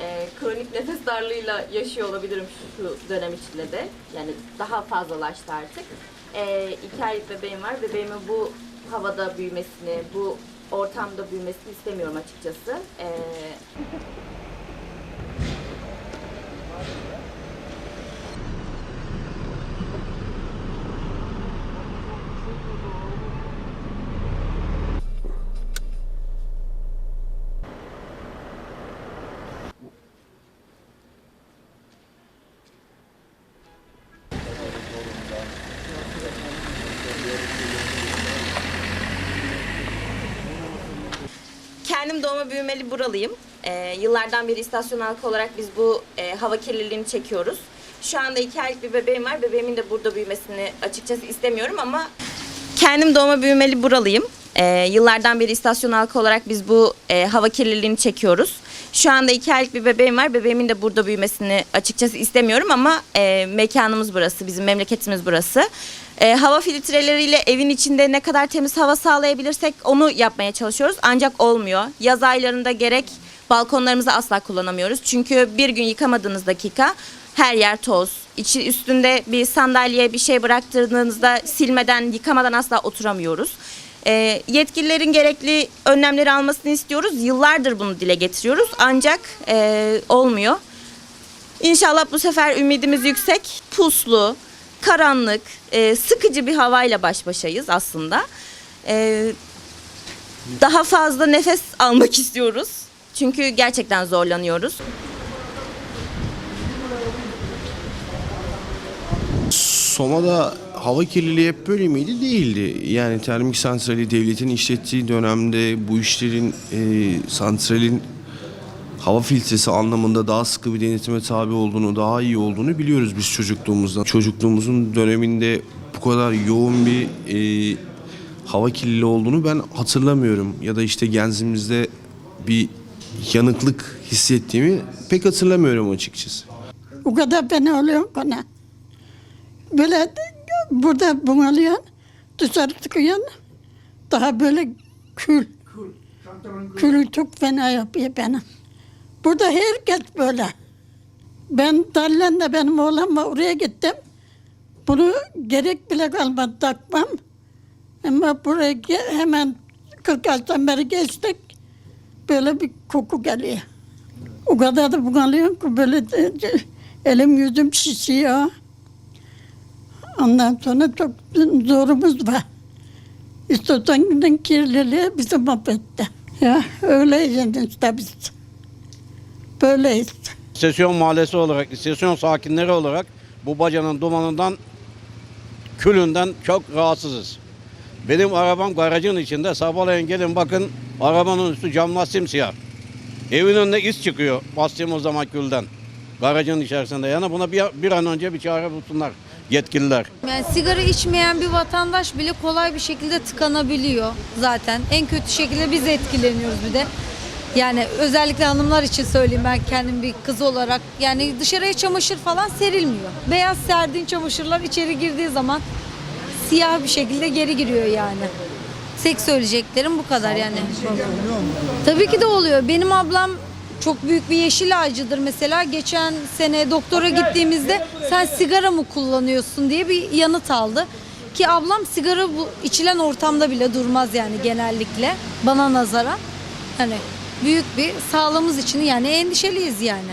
Ee, kronik nefes darlığıyla yaşıyor olabilirim şu dönem içinde de. Yani daha fazlalaştı artık. Ee, iki aylık bebeğim var. Bebeğimin bu havada büyümesini, bu ortamda büyümesini istemiyorum açıkçası. Ee, Kendim doğma büyümeli buralıyım. Ee, yıllardan beri istasyon halkı olarak biz bu e, hava kirliliğini çekiyoruz. Şu anda iki aylık bir bebeğim var. Bebeğimin de burada büyümesini açıkçası istemiyorum ama... Kendim doğma büyümeli buralıyım. Ee, yıllardan beri istasyon halkı olarak biz bu e, hava kirliliğini çekiyoruz. Şu anda iki aylık bir bebeğim var. Bebeğimin de burada büyümesini açıkçası istemiyorum ama e, mekanımız burası, bizim memleketimiz burası. E, hava filtreleriyle evin içinde ne kadar temiz hava sağlayabilirsek onu yapmaya çalışıyoruz. Ancak olmuyor. Yaz aylarında gerek balkonlarımızı asla kullanamıyoruz. Çünkü bir gün yıkamadığınız dakika her yer toz. İçi üstünde bir sandalye bir şey bıraktırdığınızda silmeden, yıkamadan asla oturamıyoruz. E, yetkililerin gerekli önlemleri almasını istiyoruz. Yıllardır bunu dile getiriyoruz. Ancak e, olmuyor. İnşallah bu sefer ümidimiz yüksek. Puslu, karanlık, e, sıkıcı bir havayla baş başayız aslında. E, daha fazla nefes almak istiyoruz. Çünkü gerçekten zorlanıyoruz. Soma'da hava kirliliği hep böyle miydi? Değildi. Yani termik santrali devletin işlettiği dönemde bu işlerin e, santralin hava filtresi anlamında daha sıkı bir denetime tabi olduğunu, daha iyi olduğunu biliyoruz biz çocukluğumuzdan. Çocukluğumuzun döneminde bu kadar yoğun bir e, hava kirliliği olduğunu ben hatırlamıyorum. Ya da işte genzimizde bir yanıklık hissettiğimi pek hatırlamıyorum açıkçası. O kadar ben oluyorum bana. Böyle burada bunalıyorsun, dışarı çıkıyorsun. Daha böyle kül. Külü çok fena yapıyor beni. Burada herkes böyle. Ben Dallen'de benim oğlanla oraya gittim. Bunu gerek bile kalmadı takmam. Ama buraya hemen 40 yaştan beri geçtik. Böyle bir koku geliyor. O kadar da bunalıyorum ki böyle de- de- elim yüzüm şişiyor. Ondan sonra çok zorumuz var. İstasyonun kirliliği bizi mahvetti. Ya öyleyiz işte biz. Böyleyiz. İstasyon mahallesi olarak, istasyon sakinleri olarak bu bacanın dumanından, külünden çok rahatsızız. Benim arabam garajın içinde. Sabahleyin gelin bakın arabanın üstü camlar simsiyah. Evin önüne iz çıkıyor bastığımız zaman külden. Garajın içerisinde. Yani buna bir, bir an önce bir çare bulsunlar yetkililer. Yani sigara içmeyen bir vatandaş bile kolay bir şekilde tıkanabiliyor zaten. En kötü şekilde biz etkileniyoruz bir de. Yani özellikle hanımlar için söyleyeyim ben kendim bir kız olarak. Yani dışarıya çamaşır falan serilmiyor. Beyaz serdiğin çamaşırlar içeri girdiği zaman siyah bir şekilde geri giriyor yani. Tek söyleyeceklerim bu kadar yani. Tabii ki de oluyor. Benim ablam çok büyük bir yeşil ağacıdır mesela. Geçen sene doktora gittiğimizde sen sigara mı kullanıyorsun diye bir yanıt aldı. Ki ablam sigara bu içilen ortamda bile durmaz yani genellikle bana nazaran. Hani büyük bir sağlığımız için yani endişeliyiz yani.